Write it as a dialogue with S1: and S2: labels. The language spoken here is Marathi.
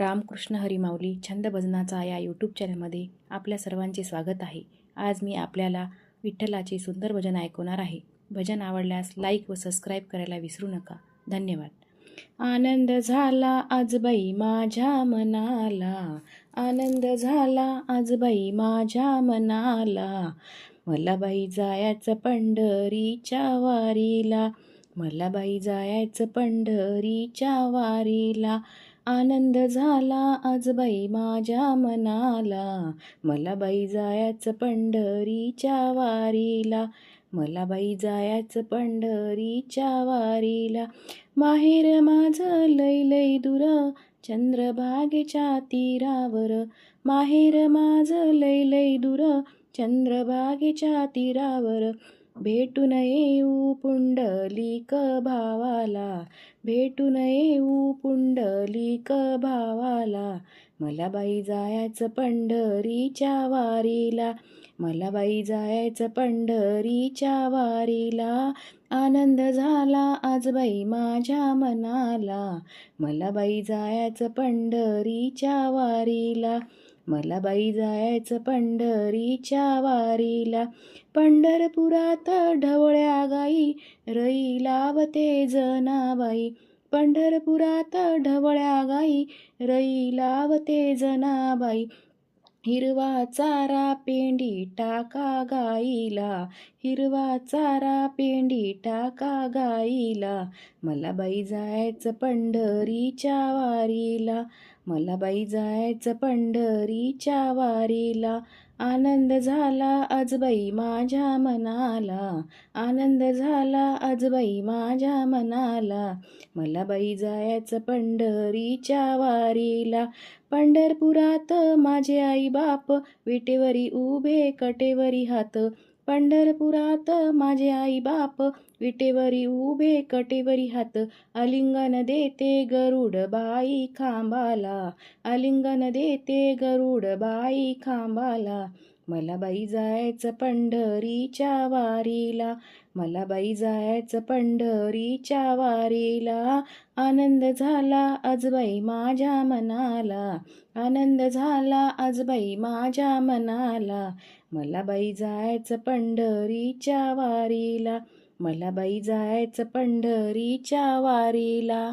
S1: रामकृष्ण हरिमाऊली छंद भजनाचा या यूट्यूब चॅनलमध्ये आपल्या सर्वांचे स्वागत आहे. आज मी आपल्याला विठ्ठलाचे सुंदर भजन ऐकवणार आहे. भजन आवडल्यास लाईक व सबस्क्राईब करायला विसरू नका. धन्यवाद. आनंद झाला आज बाई माझ्या मनाला. आनंद झाला आज बाई माझ्या मनाला. मला बाई जायचं पंढरीच्या वारीला. मला बाई जायचं पंढरीच्या वारीला. आनंद झाला आज बाई माझ्या मनाला. मला बाई जायचं पंढरीच्या वारीला. मला बाई जायचं पंढरीच्या वारीला. माहेर माझं लय लय दूर चंद्रभागेच्या तीरावर. माहेर माझं लय लय दूर चंद्रभागेच्या तीरावर. भेटून येऊ पुंडलिक भावाला भेटून येऊ पुंडलिक भावाला मला बाई जायचं पंढरीच्या वारीला मला बाई जायचं पंढरीच्या वारीला आनंद झाला आज बाई माझ्या मनाला मला बाई जायचं पंढरीच्या वारीला मला बाई जायचं पंढरीच्या वारीला. पंढरपुरात ढवळ्या गाई रई लावते जनाबाई. पंढरपुरात ढवळ्या गाई रई लावते जनाबाई. हिरवा चारा पेंडी टाका गाईला. हिरवा चारा पेंडी टाका गाईला. मला बाई जायचं पंढरीच्या वारीला. मला बाई जायचं पंढरीच्या वारीला. आनंद झाला आज बाई माझ्या मनाला. आनंद झाला आज बाई माझ्या मनाला. मला बाई जायचं पंढरीच्या वारीला. पंढरपुरात माझे आई बाप विटेवरी उभे कटेवरी हात. पंढरपुरात माझे आई बाप विटेवरी उभे कटेवरी हात. अलिंगन देते गरुड बाई खांबाला. अलिंगन देते गरुड बाई खांबाला. मला बाई जायचं पंढरीच्या वारीला मला बाई जायचं पंढरीच्या वारीला. आनंद झाला आज बाई माझ्या मनाला आनंद झाला आज बाई माझ्या मनाला. मला बाई जायचं पंढरीच्या वारीला मला बाई जायचं पंढरीच्या वारीला.